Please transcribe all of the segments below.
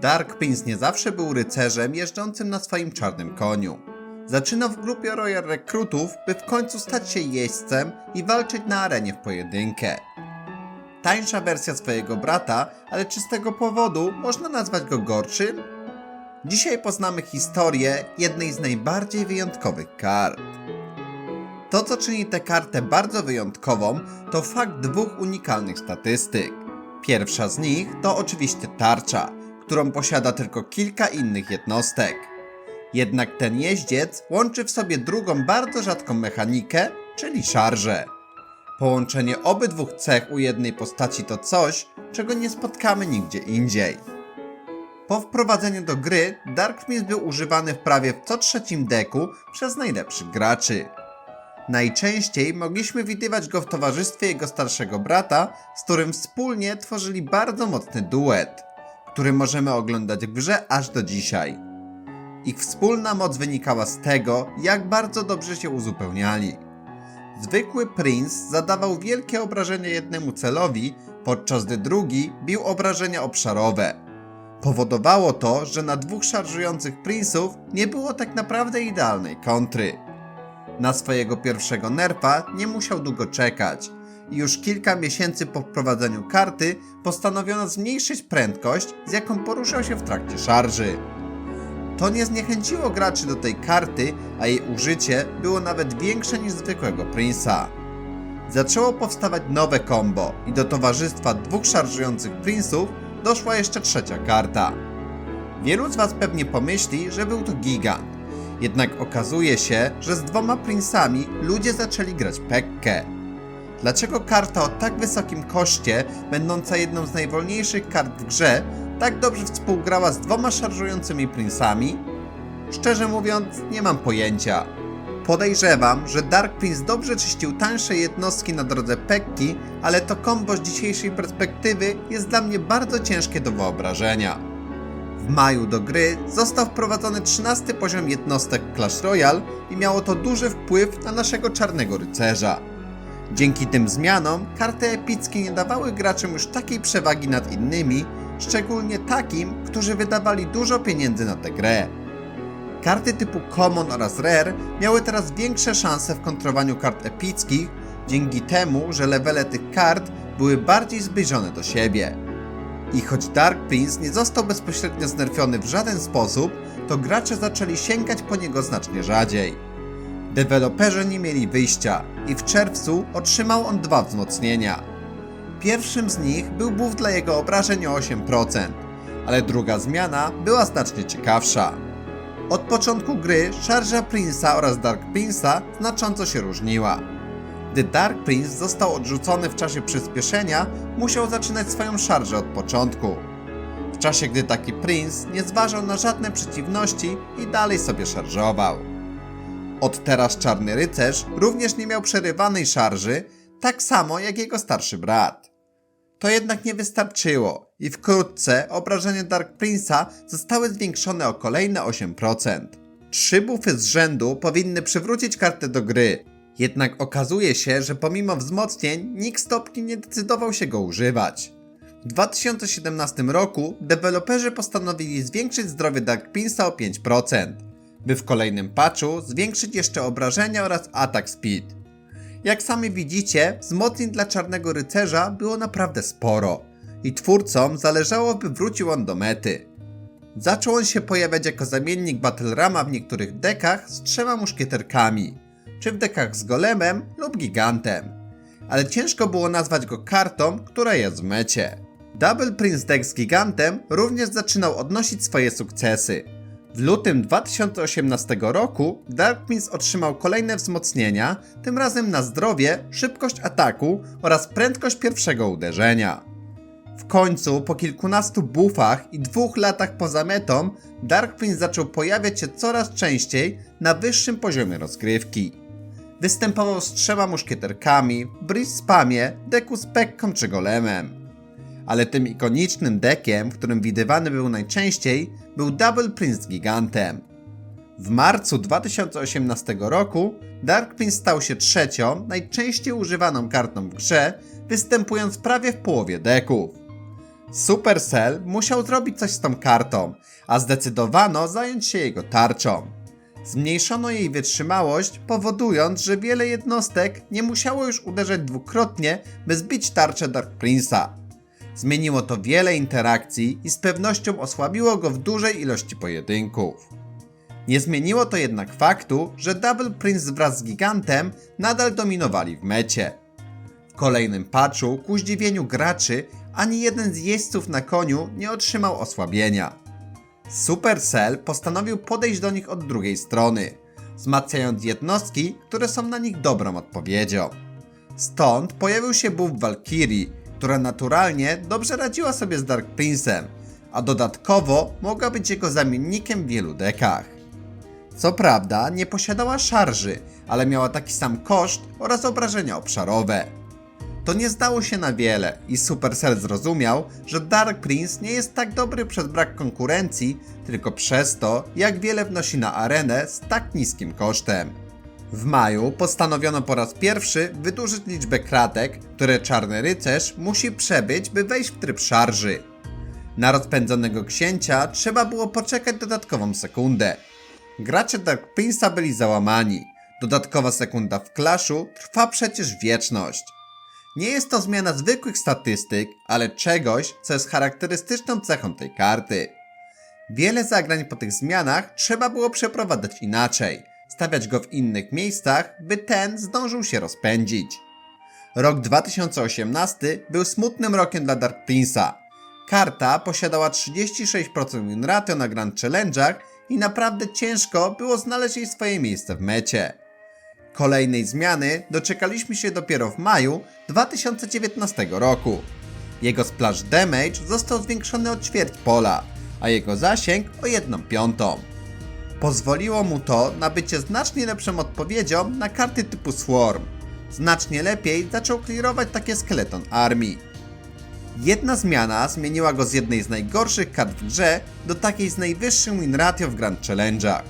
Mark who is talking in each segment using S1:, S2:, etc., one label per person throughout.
S1: Dark Prince nie zawsze był rycerzem jeżdżącym na swoim czarnym koniu. Zaczynał w grupie Royal Rekrutów, by w końcu stać się jeźdźcem i walczyć na arenie w pojedynkę. Tańsza wersja swojego brata, ale czy z tego powodu można nazwać go gorszym? Dzisiaj poznamy historię jednej z najbardziej wyjątkowych kart. To, co czyni tę kartę bardzo wyjątkową, to fakt dwóch unikalnych statystyk. Pierwsza z nich to oczywiście tarcza, którą posiada tylko kilka innych jednostek. Jednak ten jeździec łączy w sobie drugą bardzo rzadką mechanikę, czyli szarżę. Połączenie obydwu cech u jednej postaci to coś, czego nie spotkamy nigdzie indziej. Po wprowadzeniu do gry, Dark Prince był używany w prawie w co trzecim deku przez najlepszych graczy. Najczęściej mogliśmy widywać go w towarzystwie jego starszego brata, z którym wspólnie tworzyli bardzo mocny duet, który możemy oglądać w grze aż do dzisiaj. Ich wspólna moc wynikała z tego, jak bardzo dobrze się uzupełniali. Zwykły Prince zadawał wielkie obrażenia jednemu celowi, podczas gdy drugi bił obrażenia obszarowe. Powodowało to, że na dwóch szarżujących Prince'ów nie było tak naprawdę idealnej kontry. Na swojego pierwszego nerfa nie musiał długo czekać już kilka miesięcy po wprowadzeniu karty postanowiono zmniejszyć prędkość, z jaką poruszał się w trakcie szarży. To nie zniechęciło graczy do tej karty, a jej użycie było nawet większe niż zwykłego Prince'a. Zaczęło powstawać nowe combo i do towarzystwa dwóch szarżujących Prince'ów doszła jeszcze trzecia karta. Wielu z Was pewnie pomyśli, że był to gigant, jednak okazuje się, że z dwoma Prince'ami ludzie zaczęli grać Pekkę. Dlaczego karta o tak wysokim koszcie, będąca jedną z najwolniejszych kart w grze, tak dobrze współgrała z dwoma szarżującymi Prince'ami? Szczerze mówiąc, nie mam pojęcia. Podejrzewam, że Dark Prince dobrze czyścił tańsze jednostki na drodze Pekki, ale to kombo z dzisiejszej perspektywy jest dla mnie bardzo ciężkie do wyobrażenia. W maju do gry został wprowadzony 13 poziom jednostek Clash Royale i miało to duży wpływ na naszego czarnego rycerza. Dzięki tym zmianom karty epickie nie dawały graczom już takiej przewagi nad innymi, szczególnie takim, którzy wydawali dużo pieniędzy na tę grę. Karty typu Common oraz Rare miały teraz większe szanse w kontrowaniu kart epickich, dzięki temu, że levele tych kart były bardziej zbliżone do siebie. I choć Dark Prince nie został bezpośrednio znerfiony w żaden sposób, to gracze zaczęli sięgać po niego znacznie rzadziej. Deweloperzy nie mieli wyjścia i w czerwcu otrzymał on dwa wzmocnienia. Pierwszym z nich był buff dla jego obrażeń o 8%, ale druga zmiana była znacznie ciekawsza. Od początku gry szarża Prince'a oraz Dark Prince'a znacząco się różniła. Gdy Dark Prince został odrzucony w czasie przyspieszenia, musiał zaczynać swoją szarżę od początku. W czasie gdy taki Prince nie zważał na żadne przeciwności i dalej sobie szarżował. Od teraz Czarny Rycerz również nie miał przerywanej szarży, tak samo jak jego starszy brat. To jednak nie wystarczyło i wkrótce obrażenia Dark Prince'a zostały zwiększone o kolejne 8%. Trzy bufy z rzędu powinny przywrócić kartę do gry, jednak okazuje się, że pomimo wzmocnień nikt stopni nie decydował się go używać. W 2017 roku deweloperzy postanowili zwiększyć zdrowie Dark Prince'a o 5%, by w kolejnym patchu zwiększyć jeszcze obrażenia oraz atak speed. Jak sami widzicie, wzmocnień dla Czarnego Rycerza było naprawdę sporo i twórcom zależało by wrócił on do mety. Zaczął on się pojawiać jako zamiennik Battle Rama w niektórych dekach z trzema muszkieterkami, czy w dekach z golemem lub gigantem. Ale ciężko było nazwać go kartą, która jest w mecie. Double Prince deck z gigantem również zaczynał odnosić swoje sukcesy. W lutym 2018 roku Dark Prince otrzymał kolejne wzmocnienia, tym razem na zdrowie, szybkość ataku oraz prędkość pierwszego uderzenia. W końcu, po kilkunastu buffach i dwóch latach poza metą, Dark Prince zaczął pojawiać się coraz częściej na wyższym poziomie rozgrywki. Występował z trzema muszkieterkami, Breeze Spamie, deku z Pekką czy Golemem ale tym ikonicznym dekiem, w którym widywany był najczęściej, był Double Prince Gigantem. W marcu 2018 roku Dark Prince stał się trzecią, najczęściej używaną kartą w grze, występując prawie w połowie deków. Supercell musiał zrobić coś z tą kartą, a zdecydowano zająć się jego tarczą. Zmniejszono jej wytrzymałość, powodując, że wiele jednostek nie musiało już uderzać dwukrotnie, by zbić tarczę Dark Prince'a. Zmieniło to wiele interakcji i z pewnością osłabiło go w dużej ilości pojedynków. Nie zmieniło to jednak faktu, że Double Prince wraz z Gigantem nadal dominowali w mecie. W kolejnym patchu, ku zdziwieniu graczy, ani jeden z jeźdźców na koniu nie otrzymał osłabienia. Supercell postanowił podejść do nich od drugiej strony, wzmacniając jednostki, które są na nich dobrą odpowiedzią. Stąd pojawił się buff Valkyrie, która naturalnie dobrze radziła sobie z Dark Prince'em, a dodatkowo mogła być jego zamiennikiem w wielu dekach. Co prawda nie posiadała szarży, ale miała taki sam koszt oraz obrażenia obszarowe. To nie zdało się na wiele i Supercell zrozumiał, że Dark Prince nie jest tak dobry przez brak konkurencji, tylko przez to, jak wiele wnosi na arenę z tak niskim kosztem. W maju postanowiono po raz pierwszy wydłużyć liczbę kratek, które Czarny Rycerz musi przebyć, by wejść w tryb szarży. Na rozpędzonego księcia trzeba było poczekać dodatkową sekundę. Gracze Dark Prince'a byli załamani. Dodatkowa sekunda w Clashu trwa przecież wieczność. Nie jest to zmiana zwykłych statystyk, ale czegoś, co jest charakterystyczną cechą tej karty. Wiele zagrań po tych zmianach trzeba było przeprowadzać inaczej, stawiać go w innych miejscach, by ten zdążył się rozpędzić. Rok 2018 był smutnym rokiem dla Dark Prince'a. Karta posiadała 36% win ratio na Grand Challenge'ach i naprawdę ciężko było znaleźć jej swoje miejsce w mecie. Kolejnej zmiany doczekaliśmy się dopiero w maju 2019 roku. Jego splash damage został zwiększony o ćwierć pola, a jego zasięg o 1 piątą. Pozwoliło mu to na bycie znacznie lepszą odpowiedzią na karty typu Swarm. Znacznie lepiej zaczął clearować takie skeleton armii. Jedna zmiana zmieniła go z jednej z najgorszych kart w grze do takiej z najwyższym win ratio w Grand Challenge'ach.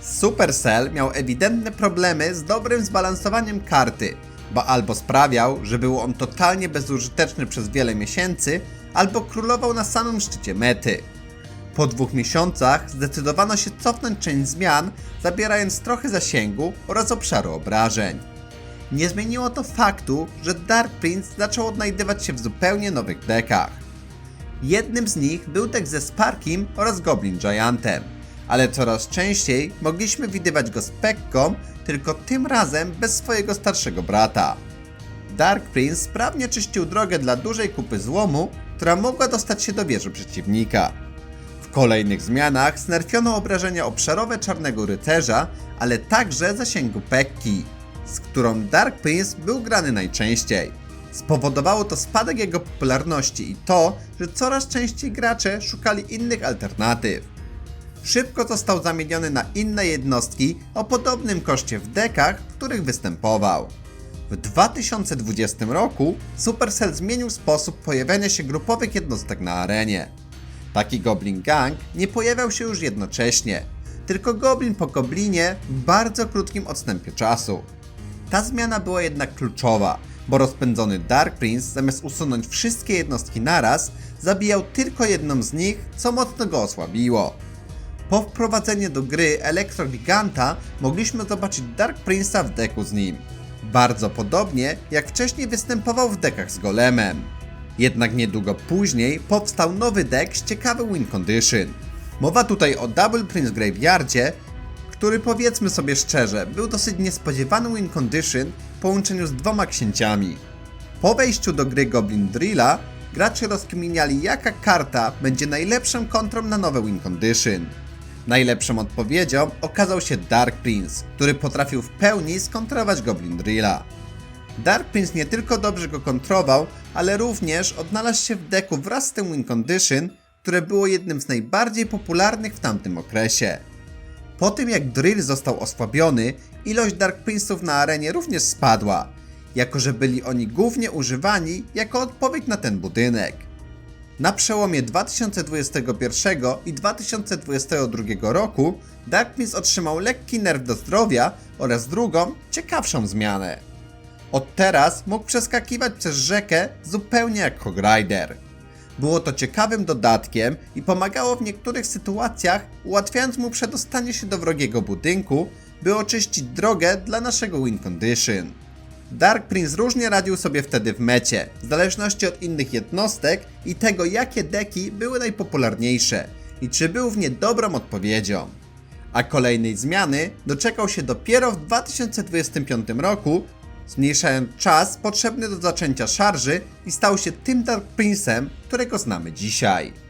S1: Supercell miał ewidentne problemy z dobrym zbalansowaniem karty, bo albo sprawiał, że był on totalnie bezużyteczny przez wiele miesięcy, albo królował na samym szczycie mety. Po dwóch miesiącach zdecydowano się cofnąć część zmian, zabierając trochę zasięgu oraz obszaru obrażeń. Nie zmieniło to faktu, że Dark Prince zaczął odnajdywać się w zupełnie nowych dekach. Jednym z nich był dek ze Sparkiem oraz Goblin Giantem, ale coraz częściej mogliśmy widywać go z Pekką, tylko tym razem bez swojego starszego brata. Dark Prince sprawnie czyścił drogę dla dużej kupy złomu, która mogła dostać się do wieży przeciwnika. Kolejnych zmianach znerfiono obrażenia obszarowe Czarnego Rycerza, ale także zasięgu Pekki, z którą Dark Prince był grany najczęściej. Spowodowało to spadek jego popularności i to, że coraz częściej gracze szukali innych alternatyw. Szybko został zamieniony na inne jednostki o podobnym koszcie w dekach, w których występował. W 2020 roku Supercell zmienił sposób pojawiania się grupowych jednostek na arenie. Taki Goblin Gang nie pojawiał się już jednocześnie, tylko goblin po goblinie w bardzo krótkim odstępie czasu. Ta zmiana była jednak kluczowa, bo rozpędzony Dark Prince zamiast usunąć wszystkie jednostki naraz, zabijał tylko jedną z nich, co mocno go osłabiło. Po wprowadzeniu do gry Elektro Giganta mogliśmy zobaczyć Dark Prince'a w deku z nim. Bardzo podobnie jak wcześniej występował w dekach z Golemem. Jednak niedługo później powstał nowy deck z ciekawy win condition. Mowa tutaj o Double Prince Graveyardzie, który powiedzmy sobie szczerze, był dosyć niespodziewany win condition w połączeniu z dwoma księciami. Po wejściu do gry Goblin Drilla, gracze rozkminiali jaka karta będzie najlepszą kontrą na nowe win condition. Najlepszą odpowiedzią okazał się Dark Prince, który potrafił w pełni skontrować Goblin Drilla. Dark Prince nie tylko dobrze go kontrował, ale również odnalazł się w deku wraz z tym win condition, które było jednym z najbardziej popularnych w tamtym okresie. Po tym jak Drill został osłabiony, ilość Dark na arenie również spadła, jako że byli oni głównie używani jako odpowiedź na ten budynek. Na przełomie 2021 i 2022 roku Dark otrzymał lekki nerw do zdrowia oraz drugą, ciekawszą zmianę. Od teraz mógł przeskakiwać przez rzekę zupełnie jak Hog Rider. Było to ciekawym dodatkiem i pomagało w niektórych sytuacjach, ułatwiając mu przedostanie się do wrogiego budynku, by oczyścić drogę dla naszego win condition. Dark Prince różnie radził sobie wtedy w mecie, w zależności od innych jednostek i tego jakie deki były najpopularniejsze i czy był w nie dobrą odpowiedzią. A kolejnej zmiany doczekał się dopiero w 2025 roku, zmniejszając czas potrzebny do zaczęcia szarży i stał się tym Dark Prince'em, którego znamy dzisiaj.